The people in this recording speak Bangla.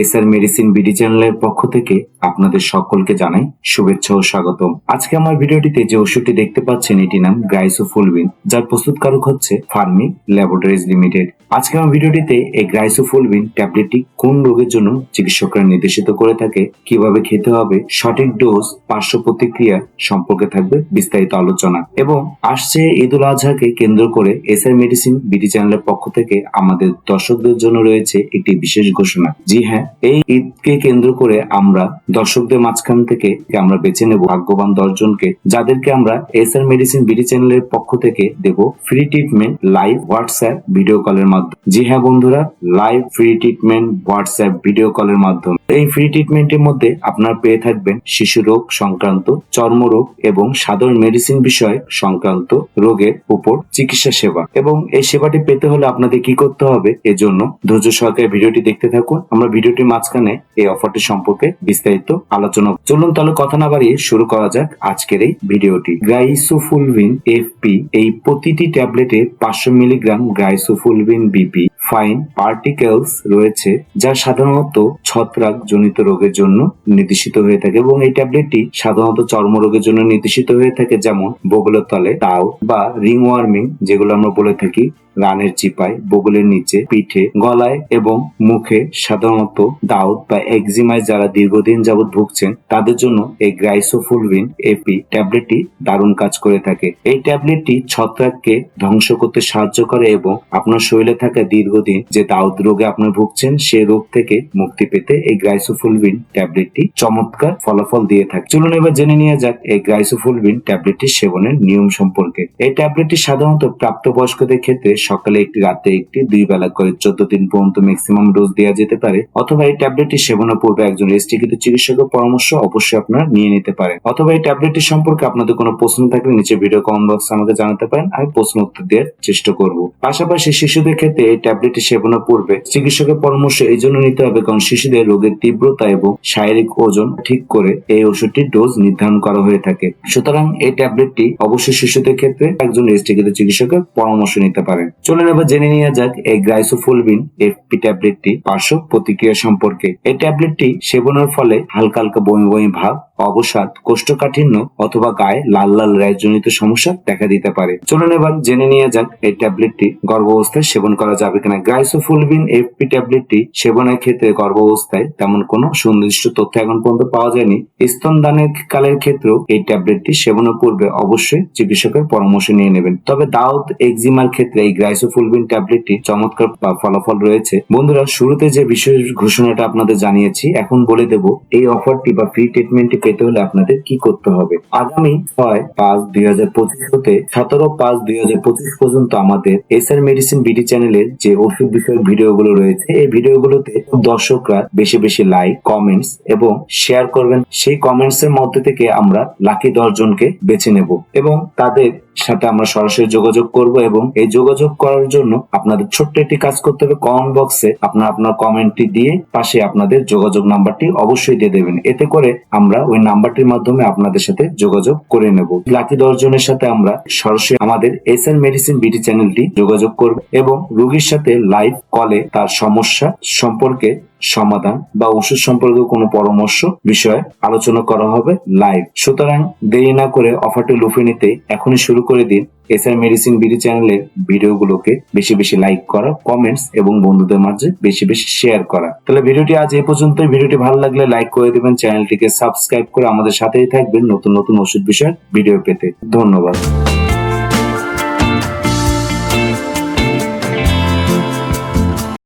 এস আর মেডিসিন বিডি চ্যানেলের পক্ষ থেকে আপনাদের সকলকে জানাই শুভেচ্ছা ও স্বাগতম। আজকে আমার ভিডিওটিতে যে ওষুধটি দেখতে পাচ্ছেন এটি নাম গ্রাইসোফুলভিন, যার প্রস্তুতকারক হচ্ছে ফার্মি ল্যাবরেটরিজ লিমিটেড। আজকে আমার ভিডিওটিতে এই গ্রাইসোফুলভিন ট্যাবলেটটি কোন রোগের জন্য চিকিৎসকরা নির্দেশিত করে থাকে, কীভাবে খেতে হবে, সঠিক ডোজ, পার্শ্ব প্রতিক্রিয়া সম্পর্কে থাকবে বিস্তারিত আলোচনা। এবং আসছে ঈদ উল আজহাকে কেন্দ্র করে এস আর মেডিসিন বিডি চ্যানেলের পক্ষ থেকে আমাদের দর্শকদের জন্য রয়েছে একটি বিশেষ ঘোষণা। জি হ্যাঁ এই ঈদকে কেন্দ্র করে আমরা দর্শকদের মাঝখান থেকে আমরা বেছে নেব ভাগ্যবান দশজনকে যাদেরকে আমরা এস আর মেডিসিন বিডি চ্যানেলের পক্ষ থেকে দেব free treatment live WhatsApp video কলের মাধ্যমে। জি হ্যাঁ বন্ধুরা live free treatment WhatsApp video কলের মাধ্যমে। এই ফ্রি ট্রিটমেন্টের মধ্যে আপনারা পেয়ে থাকবেন শিশু রোগ সংক্রান্ত চর্মরোগ এবং সাধারণ মেডিসিন বিষয় সংক্রান্ত রোগের উপর চিকিৎসা সেবা। এবং এই সেবাটি পেতে হলে আপনাদের কি করতে হবে? এজন্য ধৈর্য সহকারে ভিডিওটি দেখতে থাকুন। আমরা ভিডিওটির মাঝখানে এই অফারটি সম্পর্কে বিস্তারিত আলোচনা। চলুন তাহলে কথা না বাড়িয়ে শুরু করা যাক আজকের এই ভিডিওটি। গ্রাইসোফুলভিন এফপি এই প্রতিটি ট্যাবলেটে পাঁচশো milligram griseofulvin BP fine particles রয়েছে যা সাধারণত ছত্রাক জনিত রোগের জন্য নির্দেশিত হয়ে থাকে এবং এই ট্যাবলেটটি সাধারণত চর্মরোগের জন্য নির্দেশিত হয়ে থাকে যেমন বগলের তলে, তাও বা রিং ওয়ার্মিং যেগুলো আমরা বলে থাকি রানের চিপায়, বগলের নিচে, পিঠে, গলায় এবং মুখে সাধারণত দাউদ বা একজিমায় যারা দীর্ঘদিন যাবৎ ভুগছেন, তাদের জন্য এই গ্রাইসোফুলভিন এপি ট্যাবলেটটি দারুণ কাজ করে থাকে। এই ট্যাবলেটটি ছত্রাককে ধ্বংস করতে সাহায্য করে এবং আপনার শরীরে থাকা দীর্ঘদিন যে দাউদ রোগে আপনি ভুগছেন, সে রোগ থেকে মুক্তি পেতে এই গ্রাইসোফুলভিন ট্যাবলেটটি চমৎকার ফলাফল দিয়ে থাকে। চলুন এবার জেনে নিয়ে যাক এই গ্রাইসোফুলভিন ট্যাবলেটটি সেবনের নিয়ম সম্পর্কে। এই ট্যাবলেটটি সাধারণত প্রাপ্তবয়স্কদের ক্ষেত্রে সকালে একটি রাতে একটি, দুই বেলা করে চোদ্দ দিন পর্যন্ত ম্যাক্সিমাম ডোজ দেওয়া যেতে পারে। অথবা এই ট্যাবলেটটি সেবনের পূর্বে একজন রেজিস্ট্রিকৃত চিকিৎসকের পরামর্শ অবশ্যই আপনারা নিয়ে নিতে পারেন। অথবা এই ট্যাবলেটটি সম্পর্কে আপনাদের কোনো প্রশ্ন থাকলে নিচে ভিডিও কমেন্ট বক্সে আমাকে জানাতে পারেন, আমি প্রশ্ন উত্তর দেওয়ার চেষ্টা করব। পাশাপাশি শিশুদের ক্ষেত্রে এই ট্যাবলেটটি সেবনের পূর্বে চিকিৎসকের পরামর্শ এই জন্য নিতে হবে কারণ শিশুদের রোগের তীব্রতা এবং শারীরিক ওজন ঠিক করে এই ওষুধটির ডোজ নির্ধারণ করা হয়ে থাকে। সুতরাং এই ট্যাবলেটটি অবশ্যই শিশুদের ক্ষেত্রে একজন রেজিস্ট্রিকৃত চিকিৎসকের পরামর্শ নিতে পারেন। চলুন এবার জেনে নেওয়া যাক এই গ্রাইসোফুলবিন এফপি ট্যাবলেটটি পার্শ্ব প্রতিক্রিয়া সম্পর্কে। এই ট্যাবলেটটি সেবনের ফলে হালকা হালকা বমি বমি ভাব অবসাদ, কোষ্ঠকাঠিন্য অথবা গায়ে লাল লাল র্যাজনিত সমস্যা দেখা দিতে পারে। চলুন এবার জেনে নিয়ে যাক এই ট্যাবলেটটি গর্ভাবস্থায় সেবন করা যাবে কিনা? গ্রাইসোফুলবিন এফপি ট্যাবলেটটি সেবনের ক্ষেত্রে গর্ভাবস্থায় তেমন কোনো সুনির্দিষ্ট তথ্য এখন পর্যন্ত পাওয়া যায়নি। স্তনদানের কালের ক্ষেত্রেও এই ট্যাবলেটটি সেবনের পূর্বে অবশ্যই চিকিৎসকের পরামর্শ নিয়ে নেবেন। তবে দাউদ এক্সিমার ক্ষেত্রে এই গ্রাইসোফুলবিন ট্যাবলেটটি চমৎকার ফলাফল রয়েছে। বন্ধুরা, শুরুতে যে বিশেষ ঘোষণাটা আপনাদের জানিয়েছি, এখন বলে দেব, এই অফারটি বা ফ্রি ট্রিটমেন্টটি পেতে হলে আপনাদের কি করতে হবে? আগামী ছয় পাঁচ দুই হাজার পঁচিশ হতে সতেরো পাঁচ দুই হাজার পঁচিশ পর্যন্ত আমাদের এস আর মেডিসিন বিডি চ্যানেলের যে ওষুধ বিষয়ক ভিডিওগুলো রয়েছে, এই ভিডিওগুলোতে দর্শকরা বেশি বেশি লাইক, কমেন্টস এবং শেয়ার করবেন। সেই কমেন্টস এর মধ্যে থেকে আমরা লাকি দশ জনকে বেছে নেব এবং তাদের সাথে আমরা সরাসরি যোগাযোগ করব এবং এই যোগাযোগ করার জন্য আপনাদের ছোট্ট একটি কাজ করতে হবে। কমেন্ট বক্সে আপনার আপনার কমেন্টটি দিয়ে পাশে আপনাদের যোগাযোগ নাম্বারটি অবশ্যই দিয়ে দেবেন। এতে করে আমরা ওই নাম্বারটির মাধ্যমে আপনাদের সাথে যোগাযোগ করে নেব। লাকি দশ জনের সাথে আমরা সরাসরি আমাদের এস এন মেডিসিন বিটি চ্যানেলটি যোগাযোগ করব এবং রোগীর সাথে লাইভ কলে তার সমস্যা সম্পর্কে সমাধান বা ওষুধ সম্পর্কে কোনো পরামর্শ বিষয়ে আলোচনা করা হবে লাইভ সুতরাং দেরি না করে অফারটি লুফে নিতে এখনই শুরু করে দিন এসআর মেডিসিন বিডি চ্যানেলের ভিডিওগুলোকে বেশি বেশি লাইক করা কমেন্টস এবং বন্ধুদের মাঝে বেশি বেশি শেয়ার করা। তাহলে ভিডিওটি আজ এই পর্যন্ত ভিডিওটি ভালো লাগলে লাইক করে দিবেন চ্যানেলটিকে সাবস্ক্রাইব করে আমাদের সাথেই থাকবেন নতুন নতুন ওষুধ বিষয়ের ভিডিও পেতে। ধন্যবাদ।